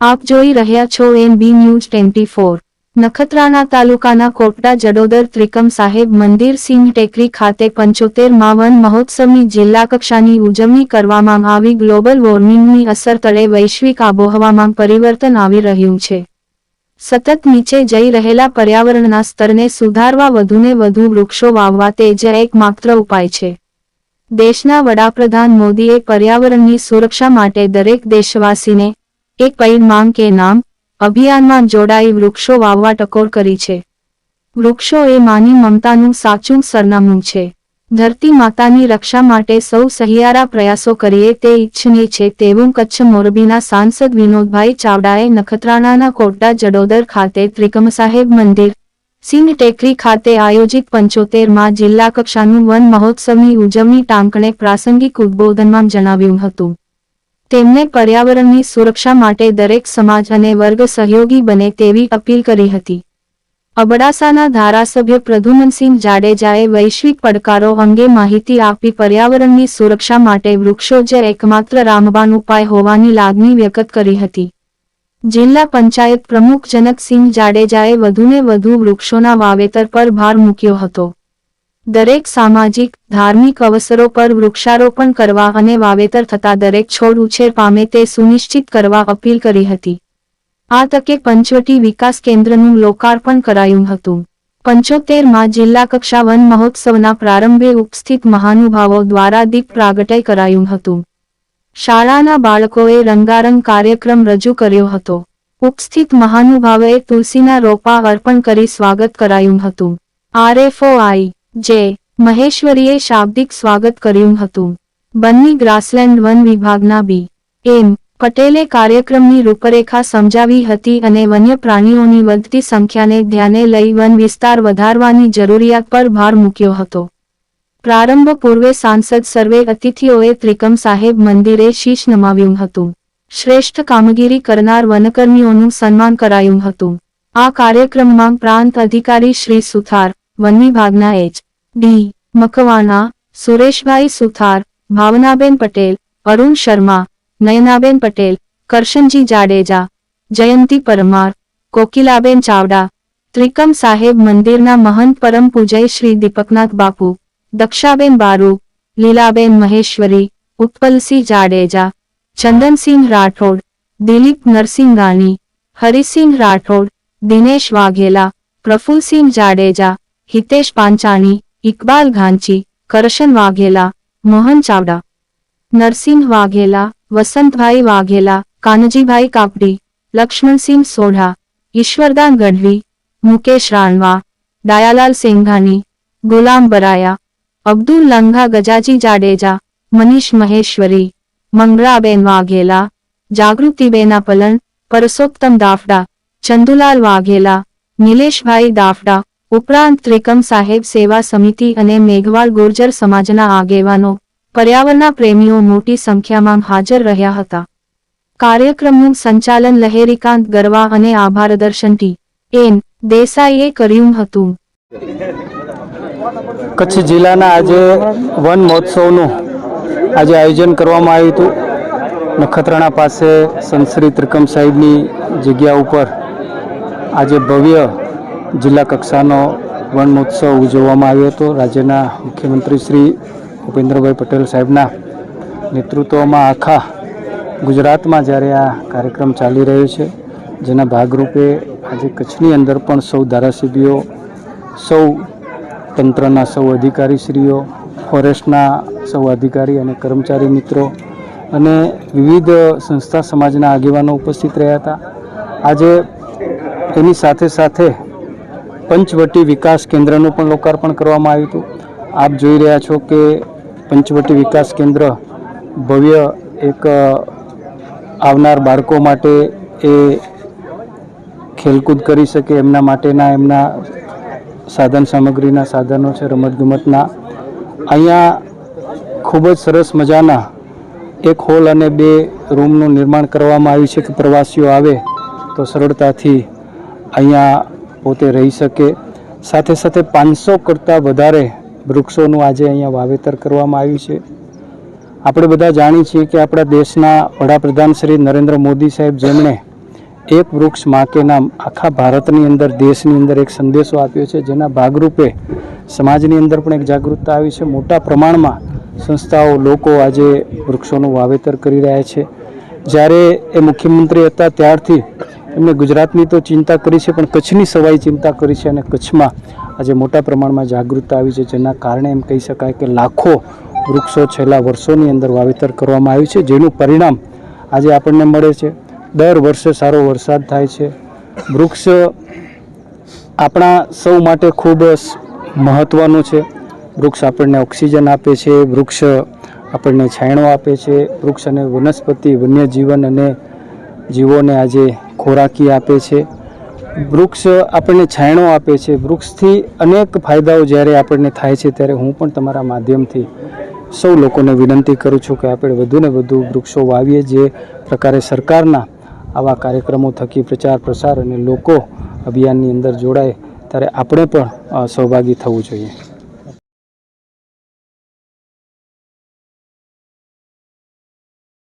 આપ જોઈ રહ્યા છો N B news twenty four. તાલુકાના કોટડા જડોદર ત્રિકમ સાહેબ મંદિર સિંહ ટેકરી ખાતે પંચોતેર માવન મહોત્સવની જિલ્લા કક્ષાની ઉજવણી કરવામાં આવી. ગ્લોબલ વોર્મિંગની અસર તળે વૈશ્વિક આબોહવામાં પરિવર્તન આવી રહ્યું છે. સતત નીચે જઈ રહેલા પર્યાવરણના સ્તરને સુધારવા વધુને વધુ વૃક્ષો વાવવા તે જ એકમાત્ર ઉપાય છે. દેશના વડાપ્રધાન મોદીએ પર્યાવરણની સુરક્ષા માટે દરેક દેશવાસીને એક પૈન માંગ કે નામ? અભિયાનમાં જોડાઈ વૃક્ષો વાવવા ટકોર કરી છે. વૃક્ષો એ માની મમતાનું સાચું સરનામું છે. ધરતી માતાની રક્ષા માટે સૌ સહિયારા પ્રયાસો કરીએ તે ઈચ્છનીય છે તેવું કચ્છ મોરબીના સાંસદ વિનોદભાઈ ચાવડાએ નખત્રાણાના કોટડા જડોદર ખાતે ત્રિકમ સાહેબ મંદિર, સિંહ ટેકરી ખાતે આયોજિત પંચોતેરમાં જિલ્લા કક્ષાનું વન મહોત્સવની ઉજવણી ટાંકણે પ્રાસંગિક ઉદ્બોધનમાં જણાવ્યું હતું. તેમણે પર્યાવરણની સુરક્ષા માટે દરેક સમાજ અને વર્ગ સહયોગી બને તેવી અપીલ કરી હતી. અબડાસાના ધારાસભ્ય પ્રધુમનસિંહ જાડેજાએ વૈશ્વિક પડકારો અંગે માહિતી આપી પર્યાવરણની સુરક્ષા માટે વૃક્ષો જે એકમાત્ર રામબાન ઉપાય હોવાની લાગણી વ્યક્ત કરી હતી. જિલ્લા પંચાયત પ્રમુખ જનકસિંહ જાડેજાએ વધુને વધુ વૃક્ષોના વાવેતર પર ભાર મૂક્યો હતો. દરેક સામાજિક, ધાર્મિક અવસરો પર વૃક્ષારોપણ કરવા અને વાવેતર થતા દરેક છોડ ઉછેર પામે તે સુનિશ્ચિત કરવા અપીલ કરી હતી. આ તકે પંચવટી વિકાસ કેન્દ્રનું લોકાર્પણ કરાયું હતું. પંચોતેરમાં જિલ્લા કક્ષા વન મહોત્સવના પ્રારંભે ઉપસ્થિત મહાનુભાવો દ્વારા દીપ પ્રાગટય કરાયું હતું. શાળાના બાળકોએ રંગારંગ કાર્યક્રમ રજૂ કર્યો હતો. ઉપસ્થિત મહાનુભાવોએ તુલસીના રોપા અર્પણ કરી સ્વાગત કરાયું હતું. આરએફઓઆઈ જે મહેશ્વરીએ શાબ્દિક સ્વાગત કર્યું હતું. બન્ની ગ્રાસલેન્ડ વન વિભાગના બી. એમ. પટેલે કાર્યક્રમની રૂપરેખા સમજાવી હતી અને વન્ય પ્રાણીઓની વધતી સંખ્યાને ધ્યાને લઈ વન વિસ્તાર વધારવાની જરૂરિયાત પર ભાર મૂક્યો હતો. પ્રારંભ પૂર્વે સાંસદ સર્વે અતિથિઓએ ત્રિકમ સાહેબ મંદિરે શીશ નમાવ્યું હતું. શ્રેષ્ઠ કામગીરી કરનાર વનકર્મીઓનું સન્માન કરાયું હતું. આ કાર્યક્રમમાં પ્રાંત અધિકારી શ્રી સુથાર, વન વિભાગના એચ. ડી. મકવાણા, સુરેશભાઈ સુથાર, ભાવનાબેન પટેલ, અરુણ શર્મા, નયનાબેન પટેલ, કરશનજી જાડેજા, જયંતી પરમાર, કોકિલાબેન ચાવડા, ત્રિકમ સાહેબ મંદિરના મહંત પરમ પૂજય શ્રી દીપકનાથ બાપુ, દક્ષાબેન બારુ, લીલાબેન મહેશ્વરી, ઉત્પલસિંહ જાડેજા, ચંદનસિંહ રાઠોડ, દિલીપ નરસિંહાણી હરિસિંહ રાઠોડ, દિનેશ વાઘેલા, પ્રફુલસિંહ જાડેજા, હિતેશ પાંચાણી ઇકબાલ ઘાંચી કરશન વાઘેલા, મોહન ચાવડા, નરસિંહ વાઘેલા, વસંતભાઈ વાઘેલા, કાનજીભાઈ કાપડી, લક્ષ્મણસિંહ સોઢા, ઈશ્વરદાન ગઢવી, મુકેશ રાણવા, દયાલાલ સેંઘાની ગુલામ બરાયા, અબ્દુલ લંઘા ગજાજી જાડેજા, મનીષ મહેશ્વરી, મંગળાબેન વાઘેલા, જાગૃતિબેના પલણ, પરસોત્તમ દાફડા, ચંદુલાલ વાઘેલા, નિલેશભાઈ દાફડા ઉપરાંત ત્રિકમ સાહેબ સેવા સમિતિ અને મેઘવાળ ગુર્જર સમાજના આગેવાનો, પર્યાવરણના પ્રેમીઓ મોટી સંખ્યામાં હાજર રહ્યા હતા. કાર્યક્રમનું સંચાલન લહેરીકાંત ગરવા અને આભાર દર્શન ટી. એન. દેસાઈએ કર્યું હતું. કચ્છ જિલ્લાના આજે વન મહોત્સવનું આજે આયોજન કરવામાં આવ્યું હતું. નખત્રાણા પાસે સંશ્રી ત્રિકમ સાહેબની જગ્યા ઉપર આજે ભવ્ય જિલ્લા કક્ષાનો વન ઉજવવામાં આવ્યો હતો. રાજ્યના મુખ્યમંત્રી શ્રી ભૂપેન્દ્રભાઈ પટેલ સાહેબના નેતૃત્વમાં આખા ગુજરાતમાં જ્યારે આ કાર્યક્રમ ચાલી રહ્યો છે, જેના ભાગરૂપે આજે કચ્છની અંદર પણ સૌ ધારાસભ્યો, સૌ તંત્રના સૌ અધિકારીશ્રીઓ, ફોરેસ્ટના સૌ અધિકારી અને કર્મચારી મિત્રો અને વિવિધ સંસ્થા સમાજના આગેવાનો ઉપસ્થિત રહ્યા હતા. આજે એની સાથે સાથે પંચવટી વિકાસ કેન્દ્રનું પણ લોકાર્પણ કરવામાં આવ્યું હતું. આપ જોઈ રહ્યા છો કે પંચવટી વિકાસ કેન્દ્ર ભવ્ય એક આવનાર બાળકો માટે એ ખેલકૂદ કરી શકે, એમના માટેના એમના સાધન સામગ્રીના સાધનો છે, રમતગમતના. અહીંયા ખૂબ જ સરસ મજાના એક હોલ અને બે રૂમનું નિર્માણ કરવામાં આવ્યું છે કે પ્રવાસીઓ આવે તો સરળતાથી અહીંયા પોતે રહી શકે. સાથે સાથે પાંચસો કરતાં વધારે વૃક્ષોનું આજે અહીંયા વાવેતર કરવામાં આવ્યું છે. આપણે બધા જાણીએ છીએ કે આપણા દેશના વડાપ્રધાન શ્રી નરેન્દ્ર મોદી સાહેબ જેમણે એક વૃક્ષમાં નામ આખા ભારતની અંદર, દેશની અંદર એક સંદેશો આપ્યો છે, જેના ભાગરૂપે સમાજની અંદર પણ એક જાગૃતતા આવી છે. મોટા પ્રમાણમાં સંસ્થાઓ, લોકો આજે વૃક્ષોનું વાવેતર કરી રહ્યા છે. જ્યારે એ મુખ્યમંત્રી હતા ત્યારથી એમને ગુજરાતની તો ચિંતા કરી છે, પણ કચ્છની સવાઈ ચિંતા કરી છે અને કચ્છમાં આજે મોટા પ્રમાણમાં જાગૃતતા આવી છે, જેના કારણે એમ કહી શકાય કે લાખો વૃક્ષો છેલ્લા વર્ષોની અંદર વાવેતર કરવામાં આવ્યું છે, જેનું પરિણામ આજે આપણને મળે છે. દર વર્ષે સારો વરસાદ થાય છે. વૃક્ષ આપણા સૌ માટે ખૂબ મહત્ત્વનું છે. વૃક્ષ આપણને ઓક્સિજન આપે છે, વૃક્ષ આપણને છાંયડો આપે છે, વૃક્ષ અને વનસ્પતિ, વન્યજીવન અને જીવોને આજે ખોરાકી આપે છે. વૃક્ષ આપણને છાયણો આપે છે. વૃક્ષથી અનેક ફાયદાઓ જ્યારે આપણને થાય છે ત્યારે હું પણ તમારા માધ્યમથી સૌ લોકોને વિનંતી કરું છું કે આપણે વધુને વધુ વૃક્ષો વાવીએ જે પ્રકારે સરકારના આવા કાર્યક્રમો થકી પ્રચાર, પ્રસાર અને લોકો અભિયાનની અંદર જોડાય ત્યારે આપણે પણ સહભાગી થવું જોઈએ.